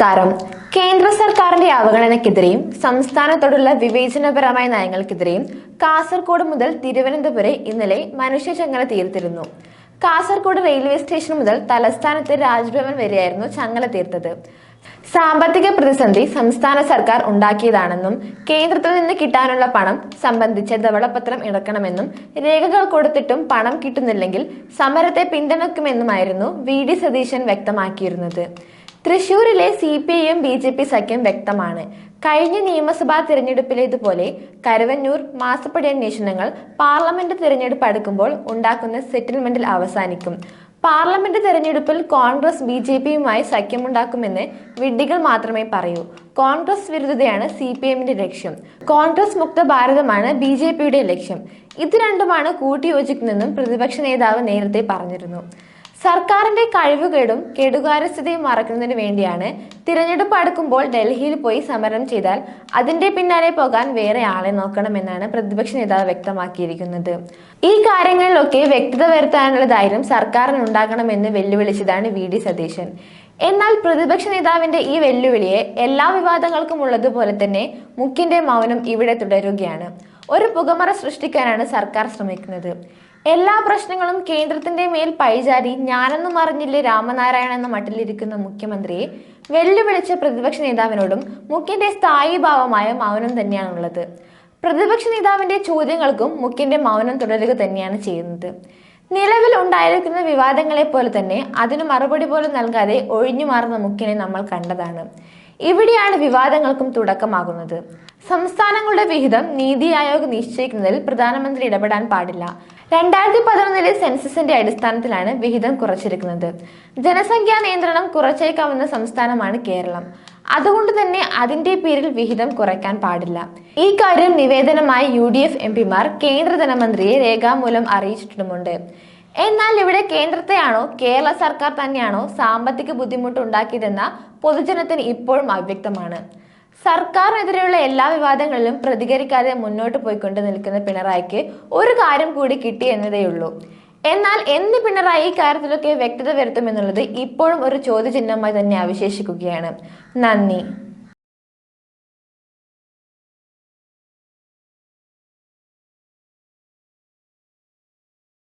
നമസ്കാരം കേന്ദ്ര സർക്കാരിന്റെ അവഗണനയ്ക്കെതിരെയും സംസ്ഥാനത്തോടുള്ള വിവേചനപരമായ നയങ്ങൾക്കെതിരെയും കാസർഗോഡ് മുതൽ തിരുവനന്തപുരം ഇന്നലെ മനുഷ്യചങ്ങല തീർത്തിരുന്നു. കാസർഗോഡ് റെയിൽവേ സ്റ്റേഷൻ മുതൽ തലസ്ഥാനത്തെ രാജ്ഭവൻ വരെയായിരുന്നു ചങ്ങല തീർത്തത്. സാമ്പത്തിക പ്രതിസന്ധി സംസ്ഥാന സർക്കാർ ഉണ്ടാക്കിയതാണെന്നും കേന്ദ്രത്തിൽ നിന്ന് കിട്ടാനുള്ള പണം സംബന്ധിച്ച ധവളപത്രം ഇറക്കണമെന്നും രേഖകൾ കൊടുത്തിട്ടും പണം കിട്ടുന്നില്ലെങ്കിൽ സമരത്തെ പിന്തുണയ്ക്കുമെന്നുമായിരുന്നു വി ഡി സതീശൻ വ്യക്തമാക്കിയിരുന്നത്. തൃശൂരിലെ C P I M B J P സഖ്യം വ്യക്തമാണ്. കഴിഞ്ഞ നിയമസഭാ തിരഞ്ഞെടുപ്പിലേതുപോലെ കരുവന്നൂർ മാസപ്പടി അന്വേഷണങ്ങൾ പാർലമെന്റ് തിരഞ്ഞെടുപ്പ് അടുക്കുമ്പോൾ ഉണ്ടാക്കുന്ന സെറ്റിൽമെന്റിൽ അവസാനിക്കും. പാർലമെന്റ് തെരഞ്ഞെടുപ്പിൽ കോൺഗ്രസ് ബി ജെ പിയുമായി സഖ്യമുണ്ടാക്കുമെന്ന് വിഡ്ഢികൾ മാത്രമേ പറയൂ. കോൺഗ്രസ് വിരുദ്ധതയാണ് സി പി എമ്മിന്റെ ലക്ഷ്യം. കോൺഗ്രസ് മുക്ത ഭാരതമാണ് ബി ജെ പിയുടെ ലക്ഷ്യം. ഇത് രണ്ടുമാണ് കൂട്ടിയോജിക്കുന്നതെന്നും പ്രതിപക്ഷ നേതാവ് നേരത്തെ പറഞ്ഞിരുന്നു. സർക്കാരിന്റെ കഴിവുകേടും കെടുകാര്യസ്ഥതയും മറക്കുന്നതിന് വേണ്ടിയാണ് തിരഞ്ഞെടുപ്പ് അടുക്കുമ്പോൾ ഡൽഹിയിൽ പോയി സമരം ചെയ്താൽ അതിന്റെ പിന്നാലെ പോകാൻ വേറെ ആളെ നോക്കണമെന്നാണ് പ്രതിപക്ഷ നേതാവ് വ്യക്തമാക്കിയിരിക്കുന്നത്. ഈ കാര്യങ്ങളിലൊക്കെ വ്യക്തത വരുത്താനുള്ള ധൈര്യം സർക്കാരിന് ഉണ്ടാകണമെന്ന് വെല്ലുവിളിച്ചതാണ് വി ഡി സതീശൻ. എന്നാൽ പ്രതിപക്ഷ നേതാവിന്റെ ഈ വെല്ലുവിളിയെ എല്ലാ വിവാദങ്ങൾക്കും ഉള്ളതുപോലെ തന്നെ മുഖ്യന്റെ മൗനം ഇവിടെ തുടരുകയാണ്. ഒരു പുകമറ സൃഷ്ടിക്കാനാണ് സർക്കാർ ശ്രമിക്കുന്നത്. എല്ലാ പ്രശ്നങ്ങളും കേന്ദ്രത്തിന്റെ മേൽ പഴിചാരി ഞാനൊന്നും അറിഞ്ഞില്ലേ രാമനാരായണ എന്ന മട്ടിലിരിക്കുന്ന മുഖ്യമന്ത്രിയെ വെല്ലുവിളിച്ച പ്രതിപക്ഷ നേതാവിനോടും മുഖ്യന്റെ സ്ഥായി ഭാവമായ മൗനം തന്നെയാണുള്ളത്. പ്രതിപക്ഷ നേതാവിന്റെ ചോദ്യങ്ങൾക്കും മുഖ്യന്റെ മൗനം തുടരുക തന്നെയാണ് ചെയ്യുന്നത്. നിലവിൽ ഉണ്ടായിരിക്കുന്ന വിവാദങ്ങളെ പോലെ തന്നെ അതിന് മറുപടി പോലും നൽകാതെ ഒഴിഞ്ഞു മാറുന്ന മുഖ്യനെ നമ്മൾ കണ്ടതാണ്. ഇവിടെയാണ് വിവാദങ്ങൾക്കും തുടക്കമാകുന്നത്. സംസ്ഥാനങ്ങളുടെ വിഹിതം നീതി ആയോഗ് നിശ്ചയിക്കുന്നതിൽ പ്രധാനമന്ത്രി ഇടപെടാൻ പാടില്ല. രണ്ടായിരത്തി പതിനൊന്നിലെ സെൻസസിന്റെ അടിസ്ഥാനത്തിലാണ് വിഹിതം കുറച്ചിരിക്കുന്നത്. ജനസംഖ്യാ നിയന്ത്രണം കുറച്ചേക്കാവുന്ന സംസ്ഥാനമാണ് കേരളം. അതുകൊണ്ട് തന്നെ അതിന്റെ പേരിൽ വിഹിതം കുറയ്ക്കാൻ പാടില്ല. ഈ കാര്യം നിവേദനമായി യു ഡി എഫ് എം പിമാർ കേന്ദ്ര ധനമന്ത്രിയെ രേഖാമൂലം അറിയിച്ചിട്ടുമുണ്ട്. എന്നാൽ ഇവിടെ കേന്ദ്രത്തെയാണോ കേരള സർക്കാർ തന്നെയാണോ സാമ്പത്തിക ബുദ്ധിമുട്ടുണ്ടാക്കിയതെന്ന പൊതുജനത്തിന് ഇപ്പോഴും അവ്യക്തമാണ്. സർക്കാരിനെതിരെയുള്ള എല്ലാ വിവാദങ്ങളിലും പ്രതികരിക്കാതെ മുന്നോട്ട് പോയിക്കൊണ്ട് നിൽക്കുന്ന പിണറായിക്ക് ഒരു കാര്യം കൂടി കിട്ടി എന്നതേയുള്ളൂ എന്നാൽ എന്ന് പിണറായി ഈ കാര്യത്തിലൊക്കെ വ്യക്തത വരുത്തുമെന്നുള്ളത് ഇപ്പോഴും ഒരു ചോദ്യചിഹ്നമായി തന്നെ അവശേഷിക്കുകയാണ്. നന്ദി.